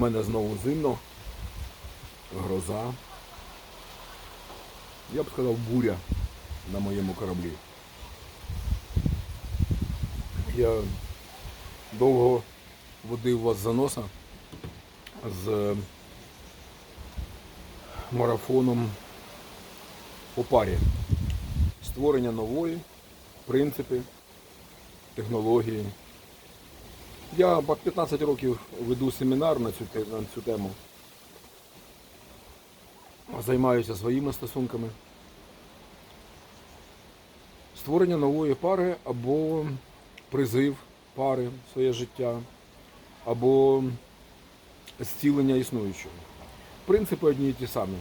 мене знову зимно, гроза. Я б сказав буря на моєму кораблі. Я довго водив вас за носа з марафоном по парі. Створення нової, принципи, технології. Я по 15 років веду семінар на цю, на цю тему. Займаюся своїми стосунками. Створення нової пари або призив пари в своє життя, або зцілення існуючого. Принципи одні і ті самі.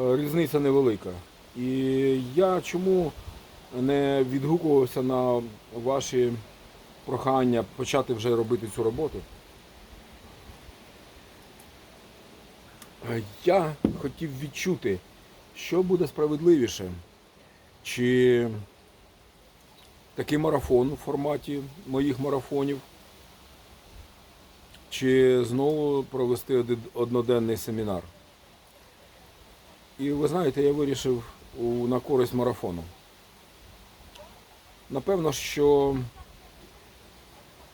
Е, Різниця невелика. І я чому не відгукувався на ваші прохання почати вже робити цю роботу? Я хотів відчути, що буде справедливіше, чи такий марафон у форматі моїх марафонів, чи знову провести одноденний семінар. І ви знаєте, я вирішив на користь марафону. Напевно, що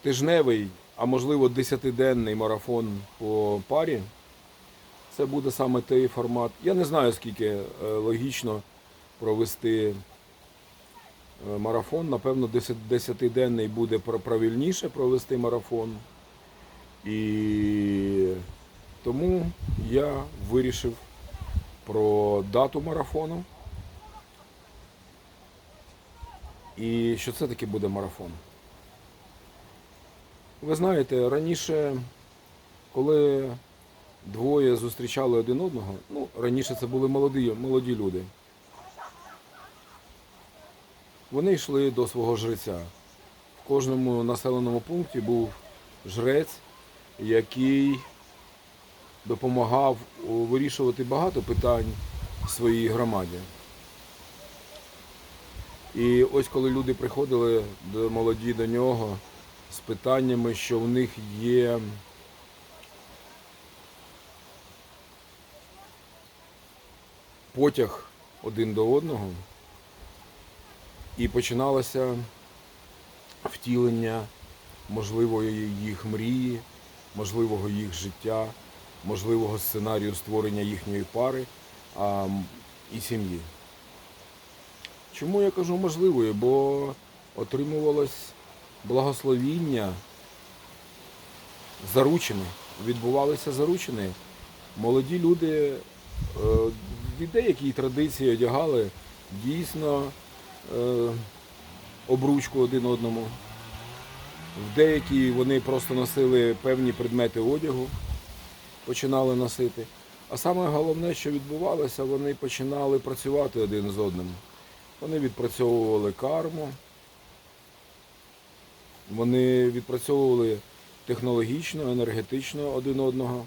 тижневий, а можливо десятиденний марафон по парі це буде саме той формат. Я не знаю, скільки е, логічно провести е, марафон. Напевно, десятиденний буде правильніше провести марафон. І тому я вирішив про дату марафону. І що це таки буде марафон. Ви знаєте, раніше, коли двоє зустрічали один одного, ну, раніше це були молоді, молоді люди. Вони йшли до свого жреця. В кожному населеному пункті був жрець, який допомагав вирішувати багато питань в своїй громаді. І ось коли люди приходили молоді до нього з питаннями, що в них є потяг один до одного, і починалося втілення можливої їх мрії, можливого їх життя, можливого сценарію створення їхньої пари а, і сім'ї. Чому я кажу можливою? Бо отримувалось благословіння заручені, відбувалися заручені. Молоді люди е, від деякій традиції одягали дійсно е, обручку один одному. В деякі вони просто носили певні предмети одягу, починали носити. А саме головне, що відбувалося, вони починали працювати один з одним. Вони відпрацьовували карму, вони відпрацьовували технологічно, енергетично один одного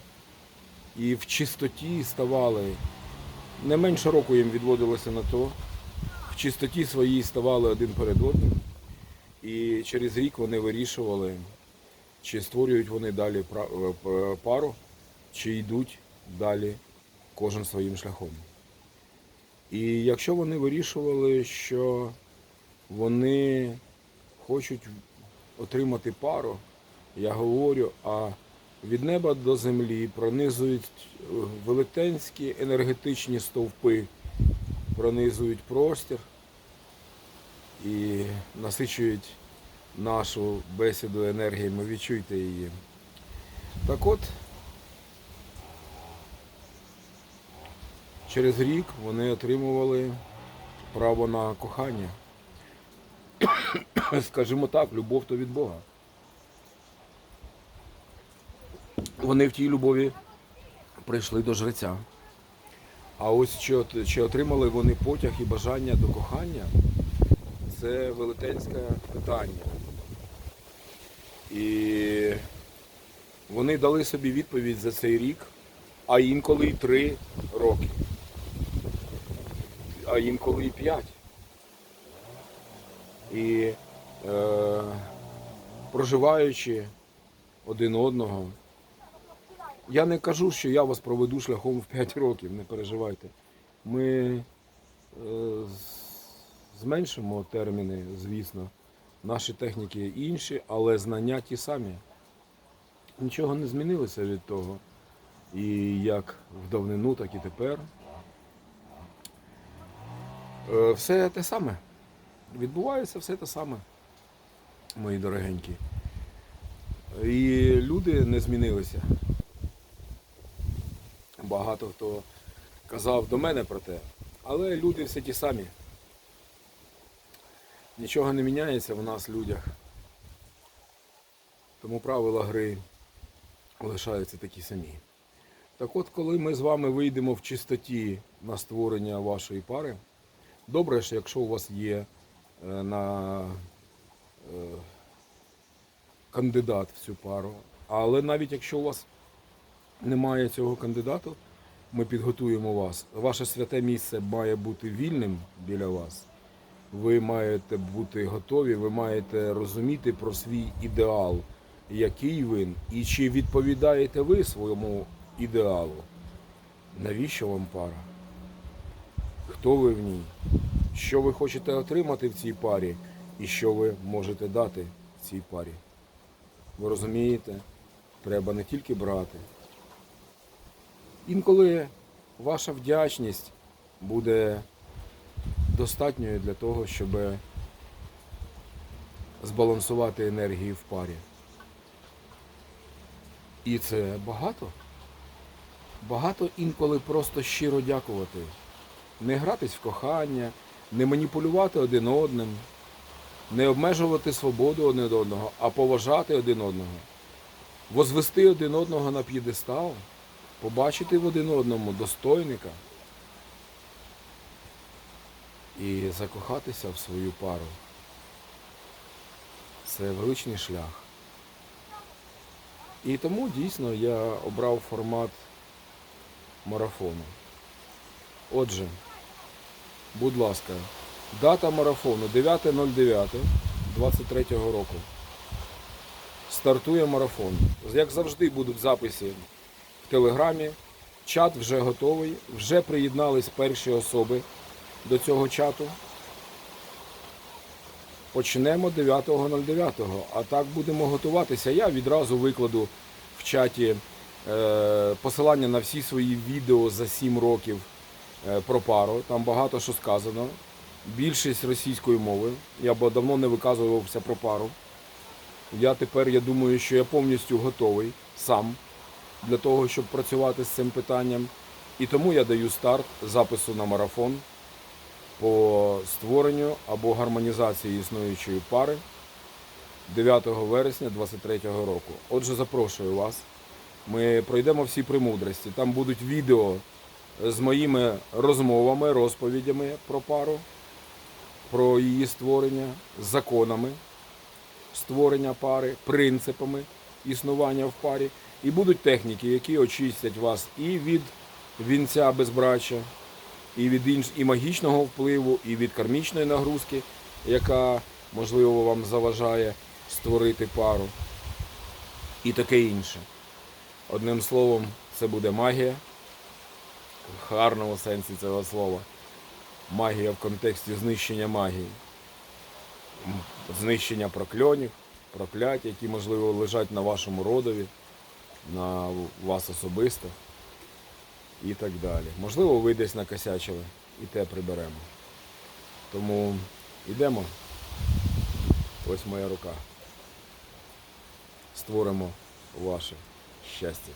і в чистоті ставали. Не менше року їм відводилося на то. В чистоті своїй ставали один перед одним. І через рік вони вирішували, чи створюють вони далі е, п- пару, чи йдуть далі кожен своїм шляхом. І якщо вони вирішували, що вони хочуть отримати пару, я говорю, а від неба до землі пронизують е, велетенські енергетичні стовпи, пронизують простір і насичують нашу бесіду енергіями, відчуйте її. Так от, через рік вони отримували право на кохання. Скажімо так, любов то від Бога. Вони в тій любові прийшли до жреця. А ось чи, чи отримали вони потяг і бажання до кохання, це велетенське питання. І вони дали собі відповідь за цей рік, а інколи й три роки, а інколи й п'ять. І проживаючи один одного, Я не кажу, що я вас проведу шляхом в 5 років, не переживайте. Ми е, зменшимо терміни, звісно. Наші техніки інші, але знання ті самі. Нічого не змінилося від того. І як в давнину, так і тепер. Е, Все те саме. Відбувається все те саме, мої дорогенькі. І люди не змінилися. Багато хто казав до мене про те, але люди всі ті самі. Нічого не міняється в нас, людях. Тому правила гри лишаються такі самі. Так от, коли ми з вами вийдемо в чистоті на створення вашої пари, добре ж, якщо у вас є е, на кандидат в цю пару. Але навіть якщо у вас немає цього кандидату, ми підготуємо вас. Ваше святе місце має бути вільним біля вас. Ви маєте бути готові, ви маєте розуміти про свій ідеал, який він, і чи відповідаєте ви своєму ідеалу. Навіщо вам пара? Хто ви в ній? Що ви хочете отримати в цій парі і що ви можете дати цій парі? Ви розумієте? Треба не тільки брати. Інколи ваша вдячність буде достатньою для того, щоб збалансувати енергії в парі. І це багато. Багато інколи просто щиро дякувати. Не гратись в кохання, не маніпулювати один одним, не обмежувати свободу один одного, а поважати один одного, возвести один одного на п'єдестал, побачити в один одному достойника і закохатися в свою пару. Це величний шлях. І тому дійсно я обрав формат марафону. Отже, будь ласка, дата марафону 9.09.23 року. Стартує марафон. Як завжди будуть записи в Телеграмі. Чат вже готовий, вже приєднались перші особи до цього чату. Почнемо 9.09, а так будемо готуватися. Я відразу викладу в чаті е, посилання на всі свої відео за 7 років е, про пару. Там багато що сказано. Більшість російської мови. Я б давно не виказувався про пару. Я тепер, я думаю, що я повністю готовий сам для того, щоб працювати з цим питанням. І тому я даю старт запису на марафон по створенню або гармонізації існуючої пари 9 вересня 2023 року. Отже, запрошую вас. Ми пройдемо всі премудрості. Там будуть відео з моїми розмовами, розповідями про пару, про її створення, законами створення пари, принципами існування в парі. І будуть техніки, які очистять вас і від вінця безбраччя, і від інш... і магічного впливу, і від кармічної нагрузки, яка, можливо, вам заважає створити пару, і таке інше. Одним словом, це буде магія в гарному сенсі цього слова. Магія в контексті знищення магії. Знищення прокльонів, проклять, які, можливо, лежать на вашому родові, на вас особисто і так далі. Можливо, ви десь накосячили і те приберемо. Тому йдемо. Ось моя рука. Створимо ваше щастя.